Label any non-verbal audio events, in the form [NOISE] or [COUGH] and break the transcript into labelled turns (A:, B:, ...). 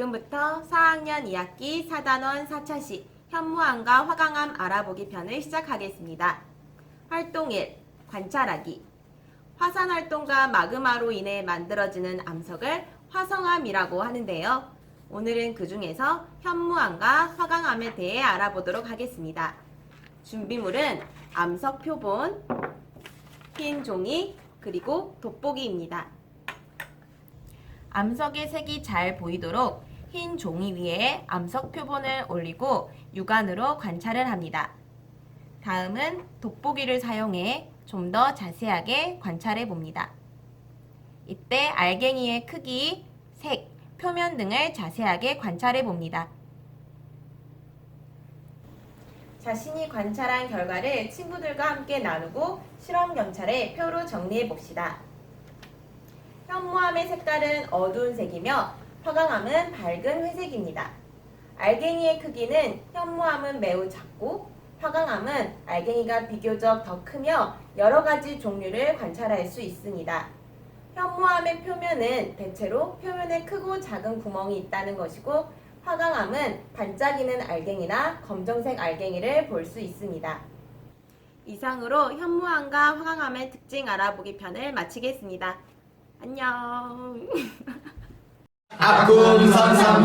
A: 지금부터 4학년 2학기 4단원 4차시 현무암과 화강암 알아보기 편을 시작하겠습니다. 활동 1. 관찰하기. 화산 활동과 마그마로 인해 만들어지는 암석을 화성암이라고 하는데요. 오늘은 그 중에서 현무암과 화강암에 대해 알아보도록 하겠습니다. 준비물은 암석 표본, 흰 종이, 그리고 돋보기입니다. 암석의 색이 잘 보이도록 흰 종이 위에 암석 표본을 올리고 육안으로 관찰을 합니다. 다음은 돋보기를 사용해 좀 더 자세하게 관찰해 봅니다. 이때 알갱이의 크기, 색, 표면 등을 자세하게 관찰해 봅니다. 자신이 관찰한 결과를 친구들과 함께 나누고 실험 경찰에 표로 정리해 봅시다. 현무암의 색깔은 어두운 색이며 화강암은 밝은 회색입니다. 알갱이의 크기는 현무암은 매우 작고 화강암은 알갱이가 비교적 더 크며 여러 가지 종류를 관찰할 수 있습니다. 현무암의 표면은 대체로 표면에 크고 작은 구멍이 있다는 것이고 화강암은 반짝이는 알갱이나 검정색 알갱이를 볼 수 있습니다. 이상으로 현무암과 화강암의 특징 알아보기 편을 마치겠습니다. 안녕. [LAUGHS]
B: Aku insan sang